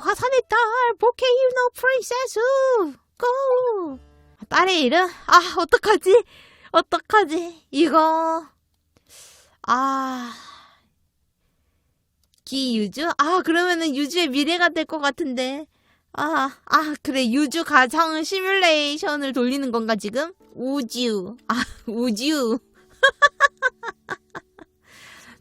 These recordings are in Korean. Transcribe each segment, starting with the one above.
화산의 딸 보케이노 프린세스 고 딸의 이름? 아 어떡하지? 어떡하지? 이거 아 기유주? 아 그러면은 유주의 미래가 될 것 같은데 아, 아, 그래. 유주 가상 시뮬레이션을 돌리는 건가, 지금? 우주. 아, 우주.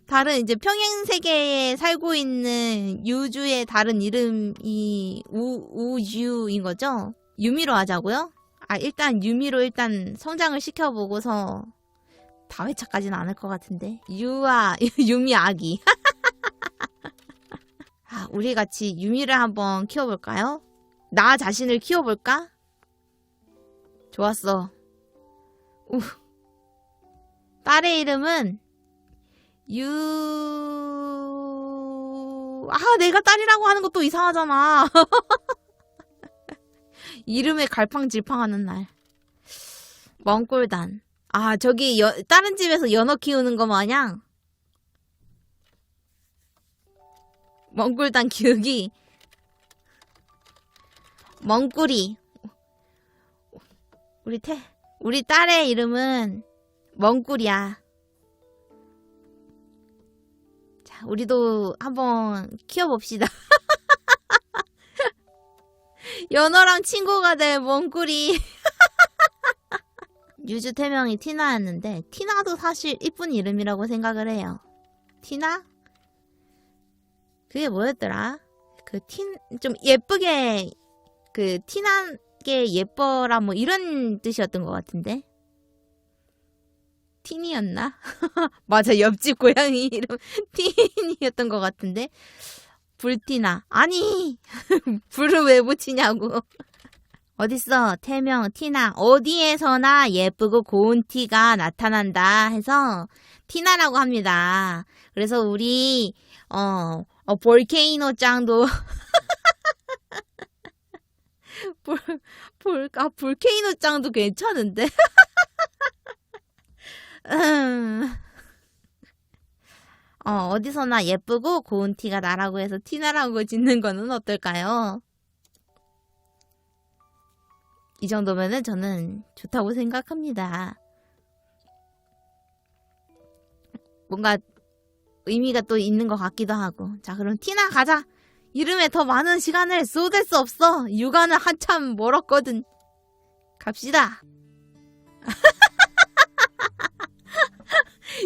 다른 이제 평행 세계에 살고 있는 유주의 다른 이름이 우, 우주인 거죠? 유미로 하자고요? 아, 일단 유미로 일단 성장을 시켜보고서 다회차까지는 않을 것 같은데. 유아, 유미 아기. 아, 우리 같이 유미를 한번 키워볼까요? 나 자신을 키워볼까? 좋았어. 우. 딸의 이름은 유... 아, 내가 딸이라고 하는 것도 이상하잖아. 이름에 갈팡질팡하는 날. 멍골단. 아, 저기 여, 다른 집에서 연어 키우는 거 마냥 멍꿀단 기억이 멍꿀이 우리 태 우리 딸의 이름은 멍꿀이야. 우리도 한번 키워봅시다. 연어랑 친구가 될 멍꿀이. 유주 태명이 티나였는데 티나도 사실 이쁜 이름이라고 생각을 해요. 티나? 그게 뭐였더라? 그 티, 좀 예쁘게, 그, 티나게 예뻐라, 뭐, 이런 뜻이었던 것 같은데? 티니였나? 맞아, 옆집 고양이 이름, 티니였던 것 같은데? 불티나. 아니! 불을 왜 붙이냐고. 어딨어, 태명, 티나. 어디에서나 예쁘고 고운 티가 나타난다 해서, 티나라고 합니다. 그래서 우리, 어, 어, 볼케이노 짱도 볼, 볼, 아, 볼케이노 짱도 괜찮은데? 음. 어, 어디서나 예쁘고 고운 티가 나라고 해서 티나라고 짓는 거는 어떨까요? 이 정도면은 저는 좋다고 생각합니다. 뭔가 의미가 또 있는 것 같기도 하고. 자, 그럼 티나 가자. 이름에 더 많은 시간을 쏟을 수 없어. 육아는 한참 멀었거든. 갑시다.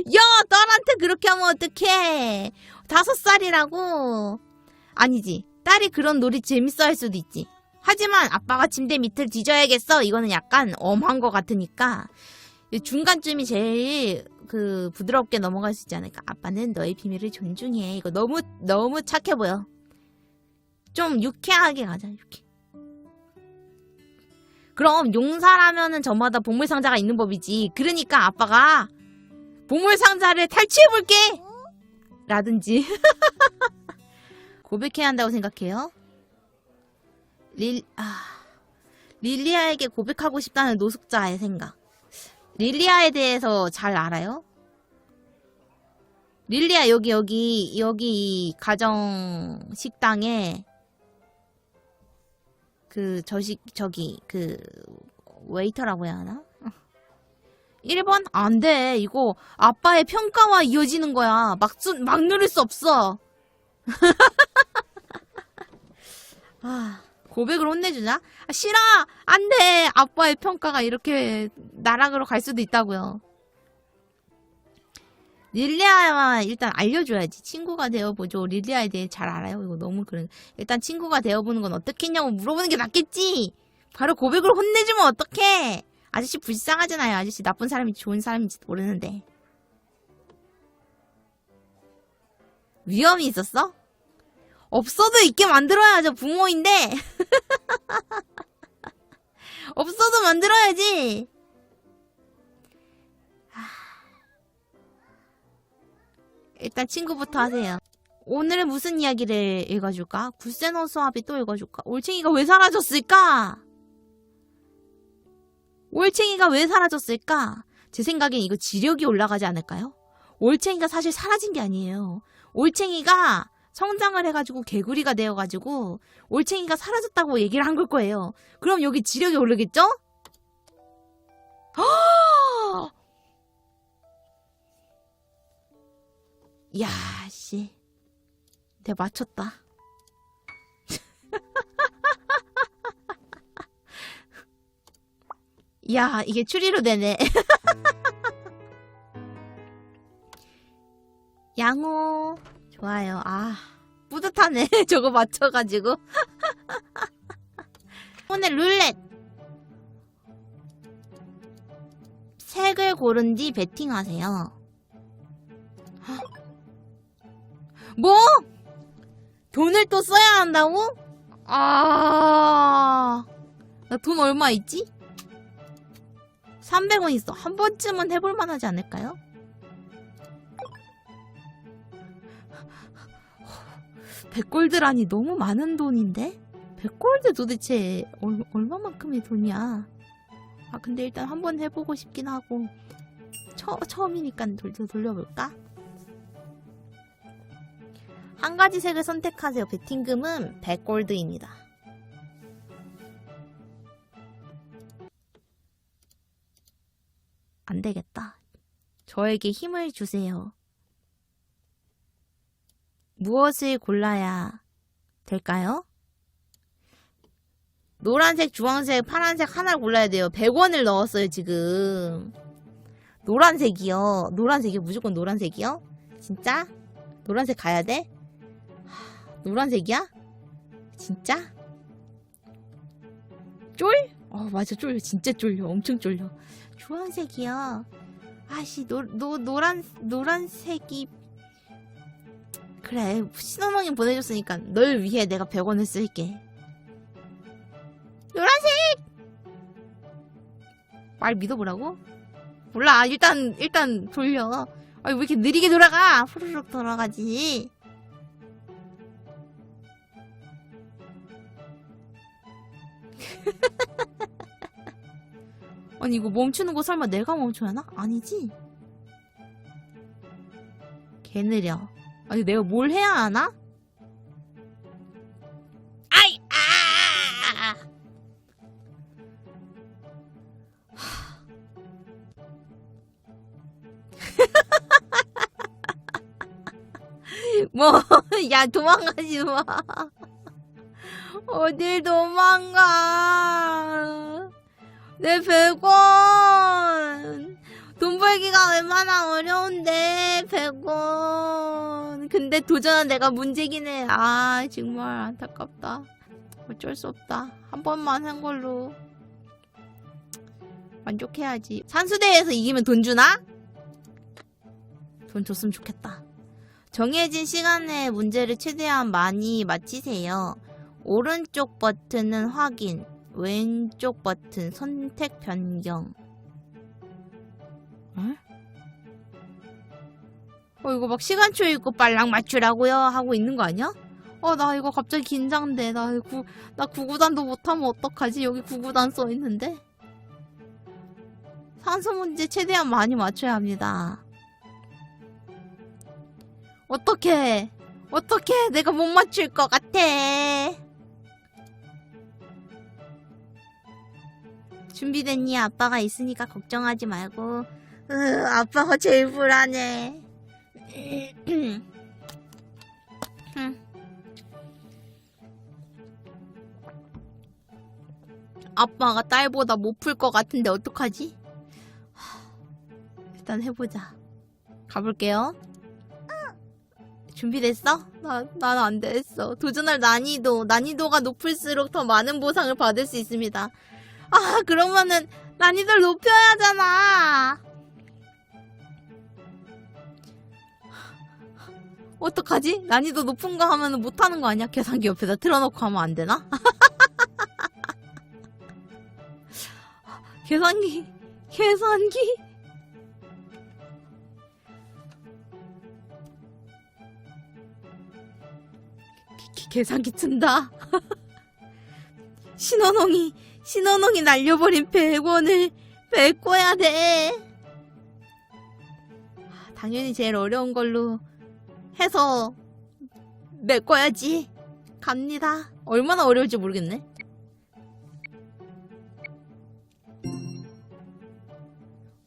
야, 딸한테 그렇게 하면 어떡해. 다섯 살이라고. 아니지. 딸이 그런 놀이 재밌어 할 수도 있지. 하지만 아빠가 침대 밑을 뒤져야겠어. 이거는 약간 엄한 것 같으니까. 중간쯤이 제일 그 부드럽게 넘어갈 수 있지 않을까. 아빠는 너의 비밀을 존중해. 이거 너무 너무 착해 보여. 좀 유쾌하게 가자. 유쾌. 그럼 용사라면은 저마다 보물 상자가 있는 법이지. 그러니까 아빠가 보물 상자를 탈취해 볼게. 라든지 고백해야 한다고 생각해요. 릴 아. 릴리아에게 고백하고 싶다는 노숙자의 생각. 릴리아에 대해서 잘 알아요? 릴리아 여기 여기 여기 이 가정 식당에 그 저식 저기 그 웨이터라고 해야 하나? 1번 안 돼. 이거 아빠의 평가와 이어지는 거야. 막, 수, 막 누를 수 없어. 아, 고백을 혼내주자? 아, 싫어! 안 돼! 아빠의 평가가 이렇게 나락으로 갈 수도 있다고요. 릴리아와 일단 알려줘야지. 친구가 되어보죠. 릴리아에 대해 잘 알아요. 이거 너무 그런. 일단 친구가 되어보는 건 어떻겠냐고 물어보는 게 낫겠지! 바로 고백을 혼내주면 어떡해! 아저씨 불쌍하잖아요. 아저씨 나쁜 사람인지 좋은 사람인지 모르는데. 위험이 있었어? 없어도 있게 만들어야죠. 부모인데. 없어도 만들어야지. 하... 일단 친구부터 하세요. 오늘은 무슨 이야기를 읽어줄까? 구세노 수합이 또 읽어줄까? 올챙이가 왜 사라졌을까? 올챙이가 왜 사라졌을까? 제 생각엔 이거 지력이 올라가지 않을까요? 올챙이가 사실 사라진 게 아니에요. 올챙이가 성장을 해가지고 개구리가 되어가지고 올챙이가 사라졌다고 얘기를 한 걸 거예요. 그럼 여기 지력이 오르겠죠? 아! 야, 씨. 내가 맞췄다. 야, 이게 추리로 되네. 양호. 좋아요. 아, 뿌듯하네. 저거 맞춰가지고. 오늘 룰렛. 색을 고른 뒤 베팅하세요. 뭐? 돈을 또 써야 한다고? 아, 나 돈 얼마 있지? 300원 있어. 한 번쯤은 해볼 만하지 않을까요? 백골드라니 너무 많은 돈인데? 백골드 도대체 얼, 얼마만큼의 돈이야? 아 근데 일단 한 번 해보고 싶긴 하고 처, 처음이니까 돌, 돌려볼까? 한 가지 색을 선택하세요. 베팅금은 100골드입니다. 안 되겠다. 저에게 힘을 주세요. 무엇을 골라야 될까요? 노란색, 주황색, 파란색 하나를 골라야 돼요. 100원을 넣었어요, 지금. 노란색이요. 노란색이요. 무조건 노란색이요? 진짜? 노란색 가야 돼? 하, 노란색이야? 진짜? 쫄? 어, 맞아, 쫄려. 진짜 쫄려. 엄청 쫄려. 주황색이요. 아씨, 노, 노, 노란, 노란색이. 그래, 신호명이 보내줬으니까 널 위해 내가 100원을 쓸게. 노란색! 말 믿어보라고? 몰라, 일단, 일단 돌려. 아니, 왜 이렇게 느리게 돌아가? 후루룩 돌아가지. 아니, 이거 멈추는 거 설마 내가 멈춰야 하나? 아니지? 개 느려. 아니, 내가 뭘 해야 하나? 아이, 아! 뭐, 야, 도망가지 마. 어딜 도망가. 내 100원. 돈 벌기가 얼마나 어려운데, 100원. 근데 도전은 내가 문제긴 해. 아, 정말 안타깝다. 어쩔 수 없다. 한 번만 한 걸로. 만족해야지. 산수대에서 이기면 돈 주나? 돈 줬으면 좋겠다. 정해진 시간에 문제를 최대한 많이 맞히세요. 오른쪽 버튼은 확인, 왼쪽 버튼 선택 변경. 에? 어, 이거 막 시간초 있고 빨랑 맞추라고요 하고 있는 거 아니야? 어, 나 이거 갑자기 긴장돼. 나 구, 나 구구단도 못하면 어떡하지? 여기 구구단 써 있는데? 산수 문제 최대한 많이 맞춰야 합니다. 어떡해. 어떡해. 내가 못 맞출 것 같아. 준비됐니? 아빠가 있으니까 걱정하지 말고. 으, 아빠가 제일 불안해. 아빠가 딸보다 못 풀 것 같은데 어떡하지? 하, 일단 해보자. 가볼게요. 준비됐어? 나, 난 안 됐어. 도전할 난이도, 난이도가 높을수록 더 많은 보상을 받을 수 있습니다. 아, 그러면은, 난이도를 높여야 하잖아. 어떡하지? 난이도 높은 거 하면 못하는 거 아니야? 계산기 옆에다 틀어놓고 하면 안 되나? 계산기, 계산기. 기- 계산기 튼다. 신원홍이, 신원홍이 날려버린 100원을 메꿔야 돼. 아, 당연히 제일 어려운 걸로 해서 메꿔야지. 갑니다. 얼마나 어려울지 모르겠네.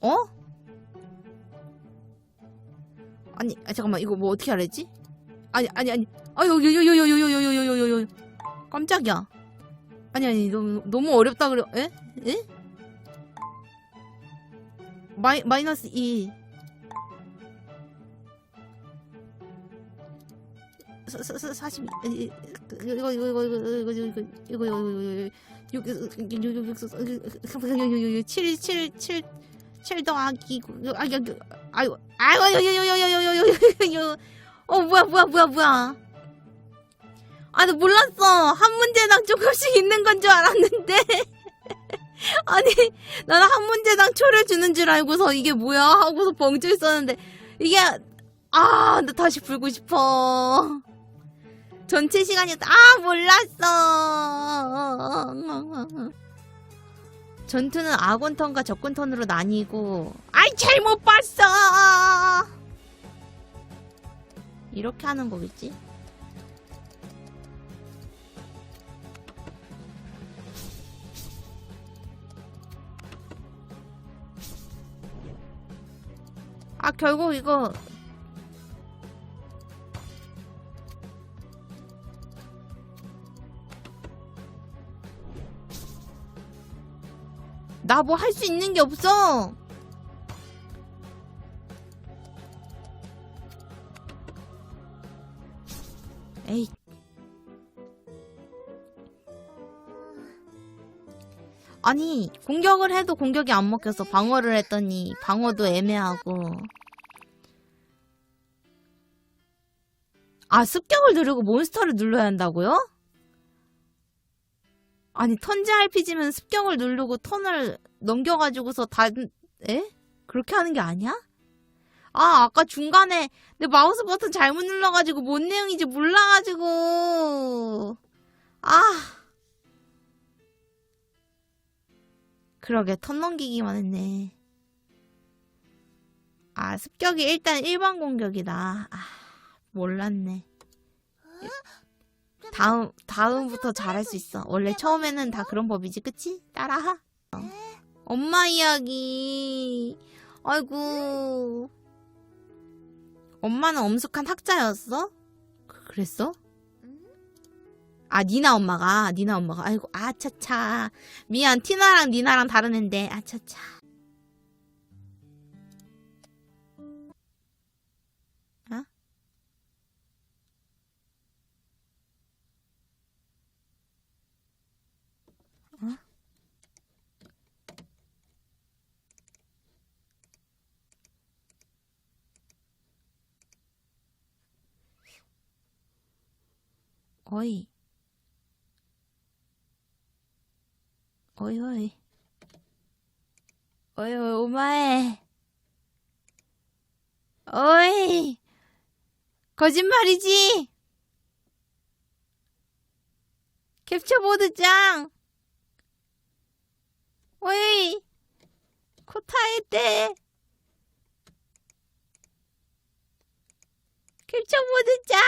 어? 아니, 아, 잠깐만, 이거 뭐 어떻게 알았지? 아니, 아니, 아니. 아, 요, 요, 요, 요, 요, 요, 요, 요, 요, 요, 요, 요. 깜짝이야. 아니, 아니, 너무, 너무 어렵다 그래. 에? 에? 마이, 마이너스 2. 사, 사, 사, 40, 이- 이거, 이거, 이거, 이거, 이거, 이거, 이거, 이거, 이거, 이거, 이거, 7, 7, 7, 7 더하기, 아, 야, 아이고, 아이고, 요, 요, 요, 요, 요, 요, 요, 요, 요, 어, 뭐야, 뭐야, 뭐야, 뭐야. 아, 나 몰랐어. 한 문제당 조금씩 있는 건 줄 알았는데. 아니, 나는 한 문제당 초를 주는 줄 알고서 이게 뭐야 하고서 벙쪄 있었는데, 이게, 아, 나 다시 불고 싶어. 전체 시간이었다. 아, 몰랐어. 전투는 아군 턴과 적군 턴으로 나뉘고, 아이, 잘못 봤어! 이렇게 하는 거겠지? 아, 결국 이거, 나 뭐 할 수 있는 게 없어! 에이. 아니, 공격을 해도 공격이 안 먹혀서 방어를 했더니 방어도 애매하고. 아, 습격을 누르고 몬스터를 눌러야 한다고요? 아니, 턴제 RPG면 습격을 누르고 턴을 넘겨가지고서 다, 에? 그렇게 하는 게 아니야? 아, 아까 중간에 내 마우스 버튼 잘못 눌러가지고 뭔 내용인지 몰라가지고. 아. 그러게, 턴 넘기기만 했네. 아, 습격이 일단 일반 공격이다. 아, 몰랐네. 다음, 다음부터 잘할 수 있어. 원래 처음에는 다 그런 법이지, 그치? 따라하. 어. 엄마 이야기. 아이고. 엄마는 엄숙한 학자였어? 그- 그랬어? 아, 니나 엄마가, 니나 엄마가. 아이고, 아차차. 미안, 티나랑 니나랑 다른 앤데, 아차차. 어이. 어이, 어이. 어이, 어이, 오마에. 어이. 거짓말이지? 캡처보드 짱. 어이. 코타에 때. 캡처보드 짱.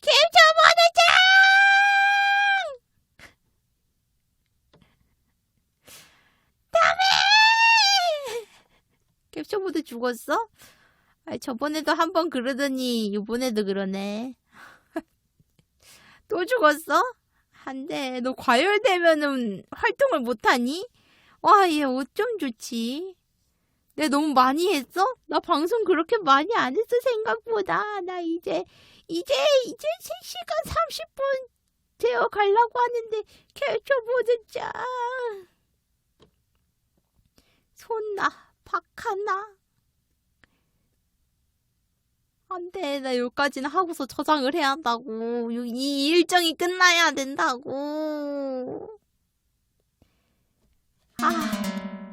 캡처보드 짱! 다음에! 캡처보드 죽었어? 아 저번에도 한 번 그러더니 이번에도 그러네. 또 죽었어? 안 돼. 너 과열되면은 활동을 못하니? 와, 얘 어쩜 좋지? 내 너무 많이 했어? 나 방송 그렇게 많이 안 했어, 생각보다. 나 이제, 이제, 이제 3시간 30분 되어 가려고 하는데, 캡처 보드 짱. 손나, 박하나. 안 돼, 나 여기까지는 하고서 저장을 해야 한다고. 요- 이 일정이 끝나야 된다고. 아.